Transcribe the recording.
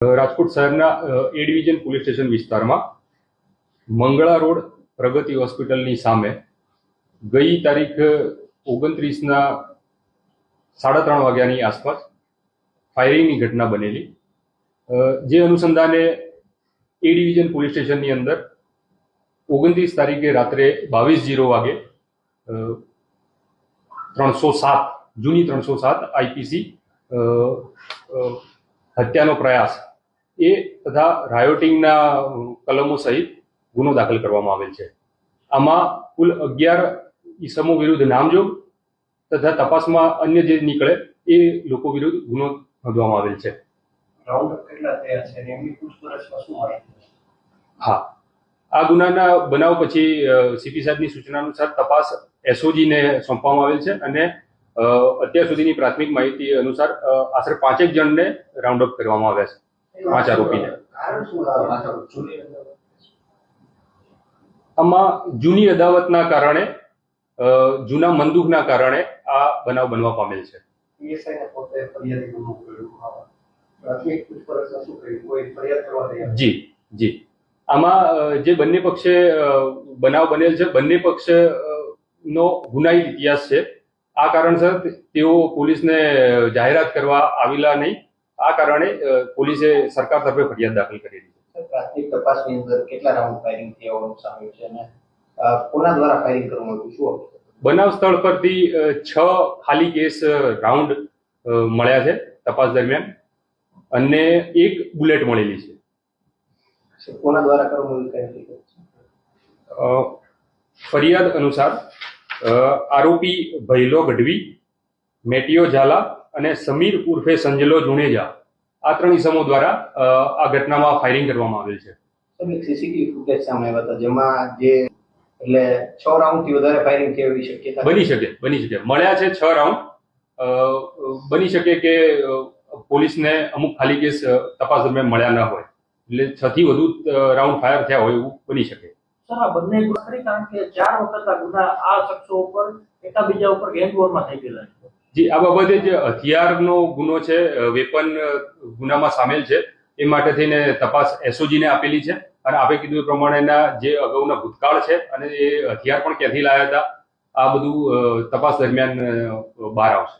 રાજકોટ શહેરના એ division police station વિસ્તારમાં મંગળા રોડ પ્રગતિ હોસ્પિટલની સામે ગઈ તારીખ ઓગણત્રીસના સાડા ત્રણ વાગ્યાની આસપાસ ફાયરિંગની ઘટના બનેલી. જે અનુસંધાને એ ડિવિઝન પોલીસ સ્ટેશનની અંદર ઓગણત્રીસ તારીખે રાત્રે બાવીસ જીરો વાગે ત્રણસો સાત, જૂની ત્રણસો સાત આઈપીસી હત્યાનો પ્રયાસ એ તથા રાયોટિંગના કલમો સહિત ગુનો દાખલ કરવામાં આવેલ છે. આમાં કુલ અગિયાર ઈસમો વિરુદ્ધ નામજોગ તથા તપાસમાં અન્ય જે નીકળે એ લોકો વિરુદ્ધ ગુનો નોંધવામાં આવેલ છે? હા. આ ગુનાના બનાવ પછી સીપી સાહેબની સૂચના અનુસાર તપાસ એસઓજીને સોંપવામાં આવેલ છે અને અત્યાર સુધીની પ્રાથમિક માહિતી અનુસાર આશરે પાંચેક જણને રાઉન્ડ અપ કરવામાં આવ્યા છે. પાંચ આરોપીને. આમાં જૂની અદાવતના કારણે જૂના મંદુકના કારણે આ બનાવ બનવા પામેલ છે. જી જી. આમાં જે બંને પક્ષે બનાવ બનેલ છે બંને પક્ષ નો ગુનાહિત ઇતિહાસ છે. આ કારણસર તેઓ પોલીસને જાહેરાત કરવા આવેલા નહીં. આ કારણે પોલીસે સરકાર તરફે ફરિયાદ દાખલ કરી છે. પ્રાથમિક તપાસની અંદર કેટલા રાઉન્ડ ફાયરિંગ થયા હોવાનું સામે છે અને કોના દ્વારા ફાયરિંગ કરવામાં આવ્યું? શું બનાવ સ્થળ પરથી છ ખાલી કેસ રાઉન્ડ મળ્યા છે તપાસ દરમિયાન અને એક બુલેટ મળેલી છે. કોના દ્વારા કરવામાં? ફરિયાદ અનુસાર આરોપી ભૈલો ગઢવી મેટિયો ઝાલા અને સમીર ઉર્ફે સંજલો જુણેજા આ ત્રણ ઇસમો દ્વારા આ ઘટનામાં ફાયરિંગ કરવામાં આવેલ છે. સીસીટીવી ફૂટેજ સામે આવ્યા હતા જેમાં જે એટલે છ રાઉન્ડથી વધારે ફાયરિંગ એવી શક્યતા બની શકે બની શકે. મળ્યા છે છ રાઉન્ડ બની શકે કે પોલીસને અમુક ખાલી કેસ તપાસ દરમિયાન મળ્યા ન હોય. એટલે છ થી વધુ રાઉન્ડ ફાયર થયા હોય એવું બની શકે. સર આ બંને ખરી કારણ કે ચાર વખત આ ગુના આ શખ્સો ઉપર એકાબીજા ઉપર ગેંગવોરમાં થઈ ગયેલા છે. જી, આ બાબતે જે હથિયારનો ગુનો છે વેપન ગુનામાં સામેલ છે, એ માટે થઈને તપાસ એસઓજીને આપેલી છે અને આપે કીધું એ પ્રમાણેના જે અગાઉના ભૂતકાળ છે અને એ હથિયાર પણ ક્યાંથી લાવ્યા હતા, આ બધું તપાસ દરમિયાન બહાર આવશે.